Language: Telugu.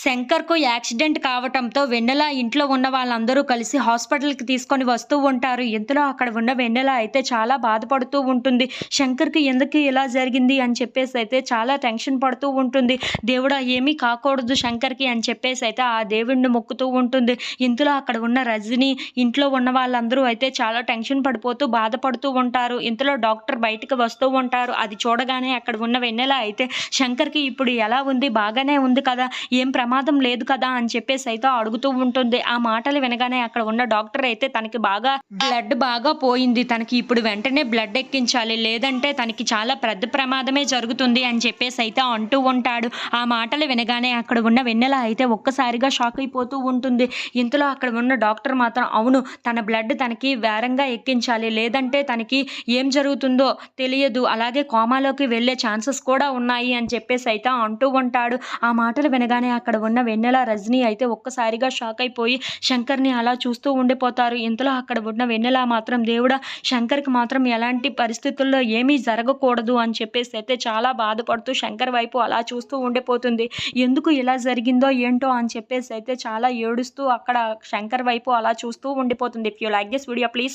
శంకర్కు యాక్సిడెంట్ కావటంతో వెన్నెల ఇంట్లో ఉన్న వాళ్ళందరూ కలిసి హాస్పిటల్కి తీసుకొని వస్తూ ఉంటారు. ఇంతలో అక్కడ ఉన్న వెన్నెల అయితే చాలా బాధపడుతూ ఉంటుంది. శంకర్కి ఎందుకు ఇలా జరిగింది అని చెప్పేసి అయితే చాలా టెన్షన్ పడుతూ ఉంటుంది. దేవుడా ఏమీ కాకూడదు శంకర్కి అని చెప్పేసి అయితే ఆ దేవుడిని మొక్కుతూ ఉంటుంది. ఇంతలో అక్కడ ఉన్న రజని ఇంట్లో ఉన్న వాళ్ళందరూ అయితే చాలా టెన్షన్ పడిపోతూ బాధపడుతూ ఉంటారు. ఇంతలో డాక్టర్ బయటకు వస్తూ ఉంటారు. అది చూడగానే అక్కడ ఉన్న వెన్నెల అయితే శంకర్కి ఇప్పుడు ఎలా ఉంది? బాగానే ఉంది కదా? ఏం ప్రమాదం ప్రమాదం లేదు కదా అని చెప్పేసి అయితే అడుగుతూ ఉంటుంది. ఆ మాటలు వినగానే అక్కడ ఉన్న డాక్టర్ అయితే తనకి బాగా బ్లడ్ బాగా పోయింది. తనకి ఇప్పుడు వెంటనే బ్లడ్ ఎక్కించాలి. లేదంటే తనకి చాలా పెద్ద ప్రమాదమే జరుగుతుంది అని చెప్పేసి అయితే అంటూ ఉంటాడు. ఆ మాటలు వినగానే అక్కడ ఉన్న వెన్నెల అయితే ఒక్కసారిగా షాక్ అయిపోతూ ఉంటుంది. ఇంతలో అక్కడ ఉన్న డాక్టర్ మాత్రం అవును తన బ్లడ్ తనకి వేరంగా ఎక్కించాలి. లేదంటే తనకి ఏం జరుగుతుందో తెలియదు. అలాగే కోమాలోకి వెళ్ళే ఛాన్సెస్ కూడా ఉన్నాయి అని చెప్పేసి అయితే అంటూ ఉంటాడు. ఆ మాటలు వినగానే అక్కడ ఉన్న వెన్నెల రజనీ అయితే ఒక్కసారిగా షాక్ అయిపోయి శంకర్ని అలా చూస్తూ ఉండిపోతారు. ఇంతలో అక్కడ ఉన్న వెన్నెల మాత్రం దేవుడా శంకర్కి మాత్రం ఎలాంటి పరిస్థితుల్లో ఏమీ జరగకూడదు అని చెప్పేసి అయితే చాలా బాధపడుతూ శంకర్ వైపు అలా చూస్తూ ఉండిపోతుంది. ఎందుకు ఇలా జరిగిందో ఏంటో అని చెప్పేసి అయితే చాలా ఏడుస్తూ అక్కడ శంకర్ వైపు అలా చూస్తూ ఉండిపోతుంది. If you like this video please